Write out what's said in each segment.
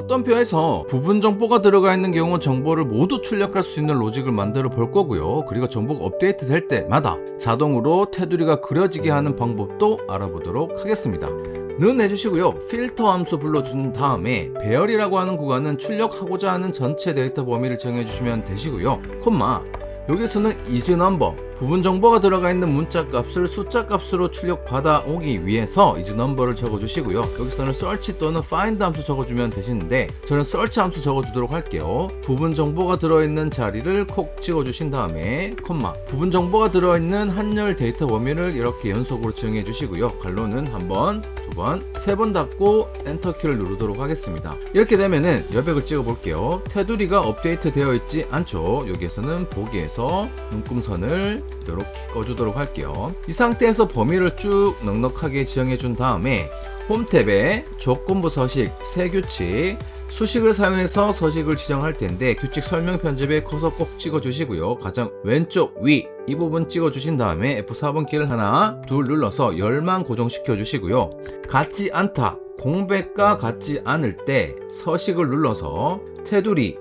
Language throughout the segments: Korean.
어떤 표에서 부분 정보가 들어가 있는 경우 정보를 모두 출력할 수 있는 로직을 만들어 볼 거고요. 그리고 정보가 업데이트 될 때마다 자동으로 테두리가 그려지게 하는 방법도 알아보도록 하겠습니다. 는 해주시고요. 필터 함수 불러준 다음에 배열이라고 하는 구간은 출력하고자 하는 전체 데이터 범위를 정해주시면 되시고요. 콤마 여기서는 is number 부분 정보가 들어가 있는 문자 값을 숫자 값으로 출력 받아 오기 위해서 is number를 적어주시고요. 여기서는 search 또는 find 함수 적어주면 되시는데 저는 search 함수 적어주도록 할게요. 부분 정보가 들어있는 자리를 콕 찍어주신 다음에 콤마 부분 정보가 들어있는 한열 데이터 범위를 이렇게 연속으로 지정해 주시고요. 갈로는 한 번, 두 번, 세 번 닫고 엔터 키를 누르도록 하겠습니다. 이렇게 되면은 여백을 찍어 볼게요. 테두리가 업데이트 되어 있지 않죠. 여기에서는 보기에서 눈금선을 이렇게 꺼주도록 할게요. 이 상태에서 범위를 쭉 넉넉하게 지정해 준 다음에 홈 탭에 조건부 서식, 새 규칙, 수식을 사용해서 서식을 지정할 텐데 규칙 설명 편집에 커서 꼭 찍어 주시고요. 가장 왼쪽 위 이 부분 찍어 주신 다음에 F4번 키를 하나 둘 눌러서 열만 고정시켜 주시고요. 같지 않다. 공백과 같지 않을 때 서식을 눌러서 테두리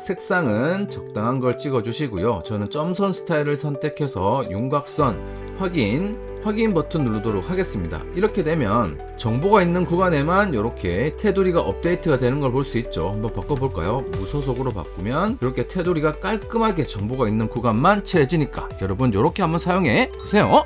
색상은 적당한 걸 찍어 주시고요. 저는 점선 스타일을 선택해서 윤곽선 확인 확인 버튼 누르도록 하겠습니다. 이렇게 되면 정보가 있는 구간에만 이렇게 테두리가 업데이트가 되는 걸 볼 수 있죠. 한번 바꿔볼까요? 무소속으로 바꾸면 이렇게 테두리가 깔끔하게 정보가 있는 구간만 칠해지니까 여러분 이렇게 한번 사용해 보세요.